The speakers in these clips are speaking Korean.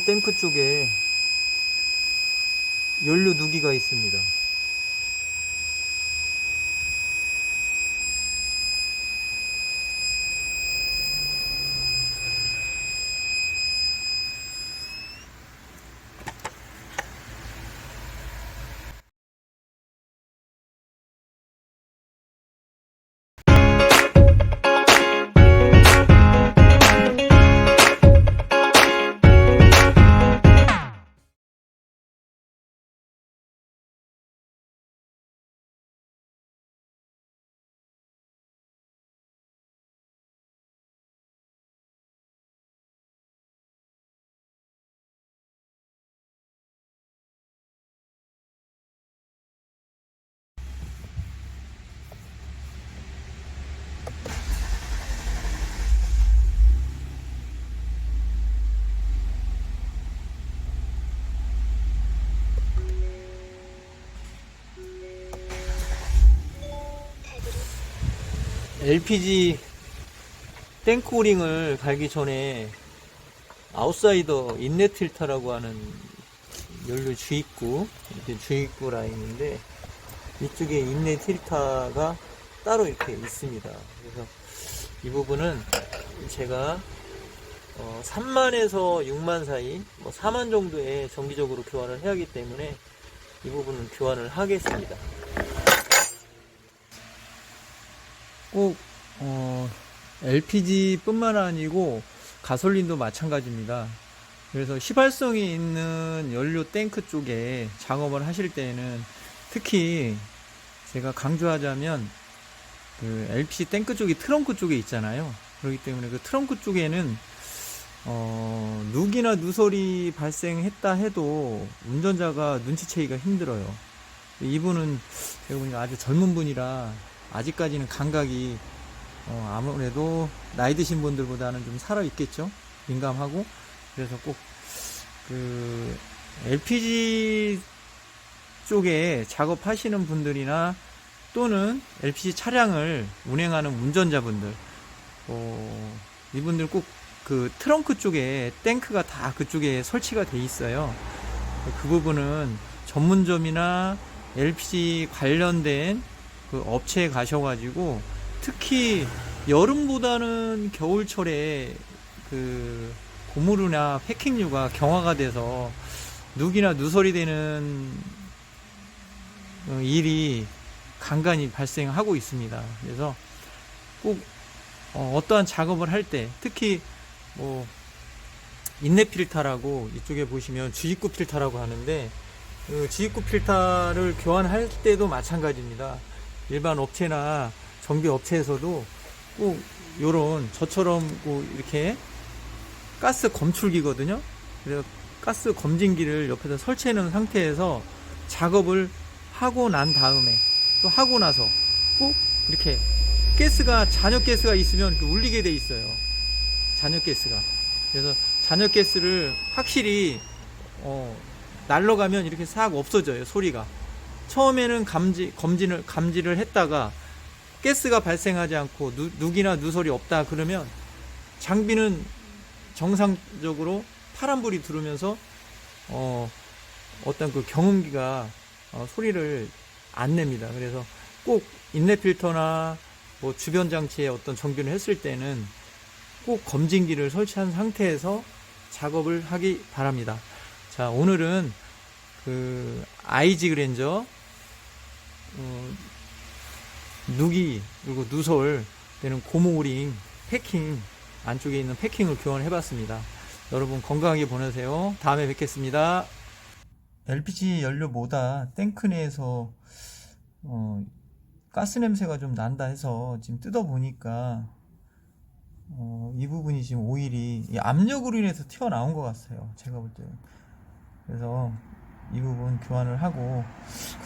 연료 탱크 쪽에 연료 누기가 있습니다. LPG 탱크오링을 갈기 전에 아웃사이더 인넷 필터라고 하는 연료 주입구 이렇게 주입구 라인인데 이쪽에 인넷 필터가 따로 이렇게 있습니다. 그래서 이 부분은 제가 어, 3만에서 6만 사이, 뭐 4만 정도에 정기적으로 교환을 해야 하기 때문에 이 부분은 교환을 하겠습니다. 꼭 어, LPG뿐만 아니고 가솔린도 마찬가지입니다. 그래서 휘발성이 있는 연료 탱크 쪽에 작업을 하실 때는 특히 제가 강조하자면 그 LPG 탱크 쪽이 트렁크 쪽에 있잖아요. 그렇기 때문에 그 트렁크 쪽에는 어, 누기나 누설이 발생했다 해도 운전자가 눈치채기가 힘들어요. 이분은 제가 보니까 아주 젊은 분이라 아직까지는 감각이 어, 아무래도 나이 드신 분들보다는 좀 살아 있겠죠. 민감하고 그래서 꼭 그 LPG 쪽에 작업하시는 분들이나 또는 LPG 차량을 운행하는 운전자분들 어, 이분들 꼭 그 트렁크 쪽에 탱크가 다 그쪽에 설치가 돼 있어요. 그 부분은 전문점이나 LPG 관련된 그 업체에 가셔가지고 특히 여름보다는 겨울철에 그 고무류나 패킹류가 경화가 돼서 누기나 누설이 되는 어, 일이 간간히 발생하고 있습니다. 그래서 꼭 어, 떠한 작업을 할 때 특히 뭐 인내 필터라고 이쪽에 보시면 주입구 필터라고 하는데 그 주입구 필터를 교환할 때도 마찬가지입니다. 일반 업체나 정비 업체에서도 꼭 요런 저처럼 꼭 이렇게 가스 검출기거든요. 그래서 가스 검진기를 옆에다 설치해 놓은 상태에서 작업을 하고 난 다음에 또 하고 나서 꼭 이렇게 가스가 잔여 가스가 있으면 그 울리게 돼 있어요. 잔여 가스가. 그래서 잔여 가스를 확실히 어, 날러 가면 이렇게 싹 없어져요 소리가. 처음에는 감지 검진을 감지를 했다가 가스가 발생하지 않고 누, 누기나 누설이 없다 그러면 장비는 정상적으로 파란불이 들어오면서 어, 어떤 그 경운기가 어, 소리를 안 냅니다. 그래서 꼭 인내 필터나 뭐 주변 장치에 어떤 정비를 했을 때는 꼭 검진기를 설치한 상태에서 작업을 하기 바랍니다. 자, 오늘은 그 IG 그랜저 어, 누기 그리고 누설 되는 고무 오링 패킹 안쪽에 있는 패킹을 교환해 봤습니다. 여러분 건강하게 보내세요. 다음에 뵙겠습니다. LPG 연료보다 탱크 내에서 어, 가스 냄새가 좀 난다 해서 지금 뜯어 보니까 어, 이 부분이 지금 오일이 이 압력으로 인해서 튀어나온 것 같아요. 제가 볼 때. 그래서 이 부분 교환을 하고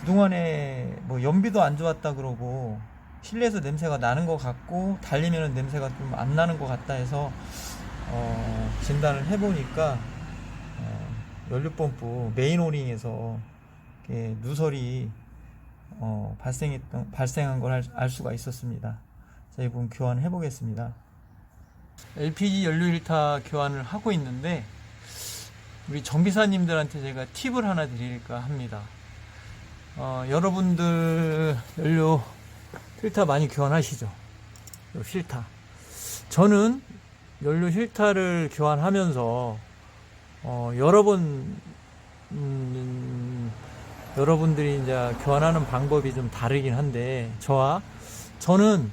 그동안에 뭐 연비도 안 좋았다 그러고 실내에서 냄새가 나는 것 같고 달리면 냄새가 좀 안 나는 것 같다 해서 어, 진단을 해보니까 어, 연료펌프 메인 오링에서 누설이 어, 발생했던 발생한 걸 알 수가 있었습니다. 자, 이 부분 교환해 보겠습니다. LPG 연료 일타 교환을 하고 있는데 우리 정비사님들한테 제가 팁을 하나 드릴까 합니다. 어, 여러분들 연료 필터 많이 교환하시죠? 요 필터. 저는 연료 필터를 교환하면서 어, 여러 번 음, 여러분들이 이제 교환하는 방법이 좀 다르긴 한데 저와 저는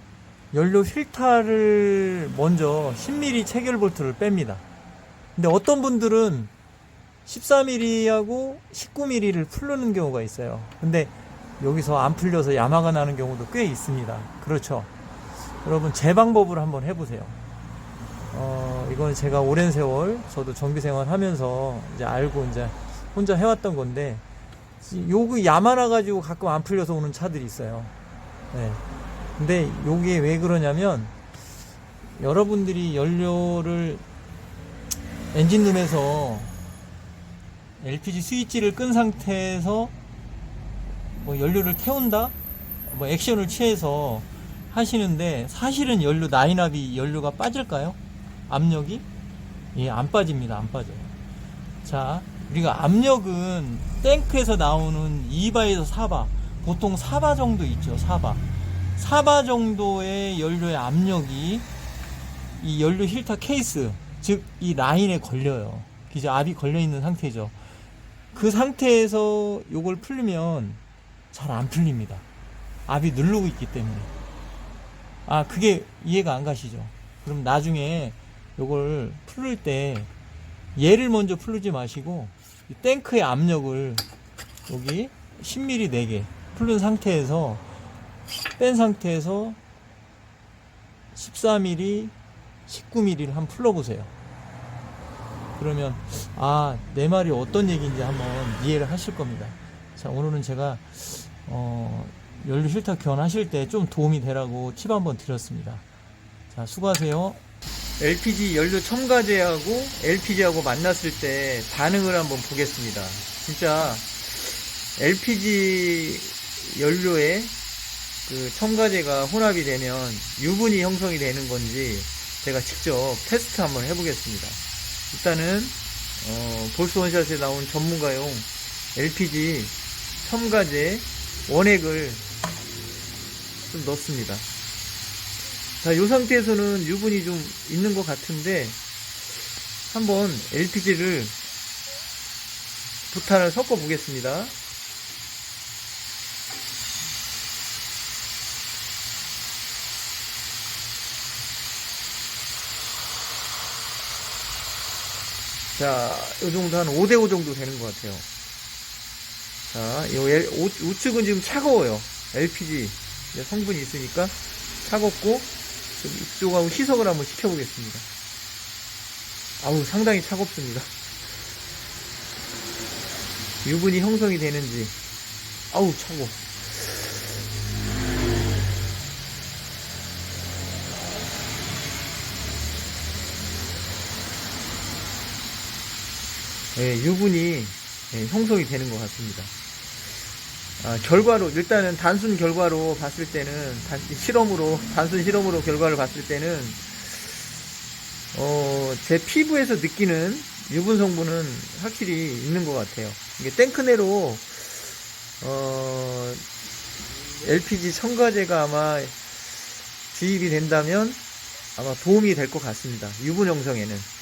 연료 필터를 먼저 10mm 체결 볼트를 뺍니다. 근데 어떤 분들은 14mm하고 19mm를 풀르는 경우가 있어요. 근데 여기서 안 풀려서 야마가 나는 경우도 꽤 있습니다. 그렇죠. 여러분 제 방법으로 한번 해보세요. 어, 이건 제가 오랜 세월 저도 정비 생활 하면서 이제 알고 이제 혼자 해왔던 건데 요거 야마나 가지고 가끔 안 풀려서 오는 차들이 있어요. 네. 근데 요게 왜 그러냐면 여러분들이 연료를 엔진룸에서 LPG 스위치를 끈 상태에서 뭐 연료를 태운다? 뭐 액션을 취해서 하시는데 사실은 연료 나인압이 연료가 빠질까요? 압력이? 예, 안 빠집니다. 안 빠져요. 자, 우리가 압력은 탱크에서 나오는 2바에서 4바, 보통 4바 정도 있죠. 4바. 4바 정도의 연료의 압력이 이 연료 힐터 케이스, 즉 이 라인에 걸려요. 이제 압이 걸려 있는 상태죠. 그 상태에서 요걸 풀리면 잘 안 풀립니다. 압이 누르고 있기 때문에. 아, 그게 이해가 안 가시죠? 그럼 나중에 요걸 풀을 때 얘를 먼저 풀지 마시고 이 탱크의 압력을 여기 10mm 4개 풀은 상태에서 뺀 상태에서 14mm, 19mm를 한번 풀어보세요. 그러면 아 내 말이 어떤 얘기인지 한번 이해를 하실 겁니다. 자 오늘은 제가 어, 연료 필터 교환하실 때 좀 도움이 되라고 팁 한번 드렸습니다. 자 수고하세요. LPG 연료 첨가제하고 LPG하고 만났을 때 반응을 한번 보겠습니다. 진짜 LPG 연료에 그 첨가제가 혼합이 되면 유분이 형성이 되는 건지 제가 직접 테스트 한번 해보겠습니다. 일단은 어, 볼스 원샷에 나온 전문가용 LPG 첨가제 원액을 좀 넣습니다. 자, 이 상태에서는 유분이 좀 있는 것 같은데 한번 LPG를 부탄을 섞어 보겠습니다. 자, 이 정도 한 5대5 정도 되는 것 같아요. 자, 요 L- 우- 우측은 지금 차가워요. LPG 성분이 있으니까 차갑고 좀 이쪽하고 희석을 한번 시켜보겠습니다. 아우 상당히 차갑습니다. 유분이 형성이 되는지 아우 차고. 유분이 예, 형성이 되는 것 같습니다. 아, 결과로 일단은 단순 결과로 봤을 때는 단, 실험으로 단순 실험으로 결과를 봤을 때는 어, 제 피부에서 느끼는 유분 성분은 확실히 있는 것 같아요. 이게 탱크 내로 어, LPG 첨가제가 아마 주입이 된다면 아마 도움이 될 것 같습니다. 유분 형성에는.